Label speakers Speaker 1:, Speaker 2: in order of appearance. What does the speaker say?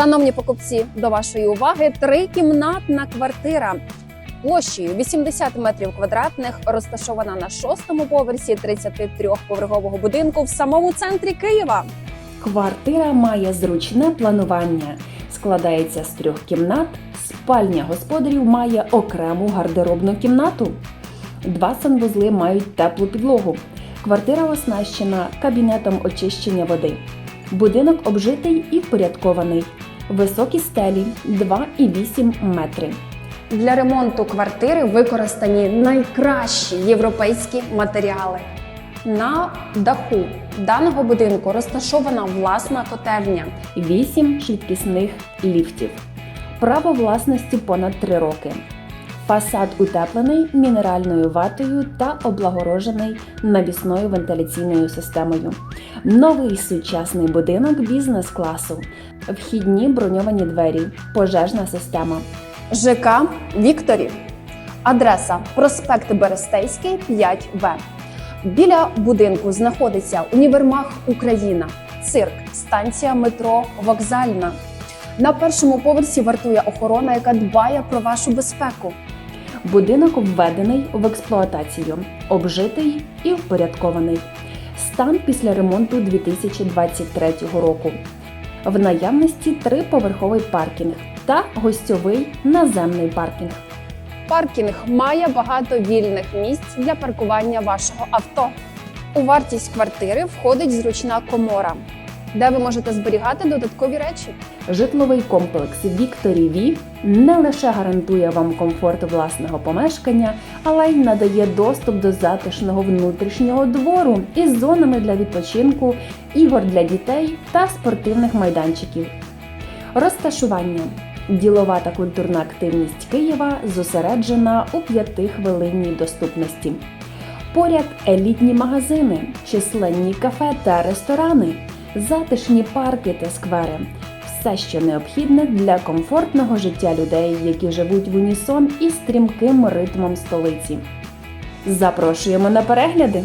Speaker 1: Шановні покупці, до вашої уваги трикімнатна квартира площею 80 метрів квадратних, розташована на шостому поверсі 33-поверхового будинку в самому центрі Києва.
Speaker 2: Квартира має зручне планування, складається з трьох кімнат. Спальня господарів має окрему гардеробну кімнату. Два санвузли мають теплу підлогу. Квартира оснащена кабінетом очищення води. Будинок обжитий і впорядкований. Високі стелі 2,8 метри.
Speaker 1: Для ремонту квартири використані найкращі європейські матеріали. На даху даного будинку розташована власна котельня.
Speaker 2: 8 швидкісних ліфтів. Право власності понад 3 роки. Фасад утеплений мінеральною ватою та облагорожений навісною вентиляційною системою. Новий сучасний будинок бізнес-класу. Вхідні броньовані двері, пожежна система.
Speaker 1: ЖК Вікторі. Адреса проспект Берестейський, 5В. Біля будинку знаходиться універмаг Україна, цирк, станція метро Вокзальна. На першому поверсі вартує охорона, яка дбає про вашу безпеку.
Speaker 2: Будинок введений в експлуатацію, обжитий і впорядкований. Стан після ремонту 2023 року. В наявності триповерховий паркінг та гостьовий наземний паркінг.
Speaker 1: Паркінг має багато вільних місць для паркування вашого авто. У вартість квартири входить зручна комора, де ви можете зберігати додаткові речі.
Speaker 2: Житловий комплекс Вікторі Ві не лише гарантує вам комфорт власного помешкання, але й надає доступ до затишного внутрішнього двору із зонами для відпочинку, ігор для дітей та спортивних майданчиків. Розташування ділова та культурна активність Києва зосереджена у п'ятихвилинній доступності. Поряд елітні магазини, численні кафе та ресторани, затишні парки та сквери. Все, що необхідне для комфортного життя людей, які живуть в унісон і стрімким ритмом столиці. Запрошуємо на перегляди!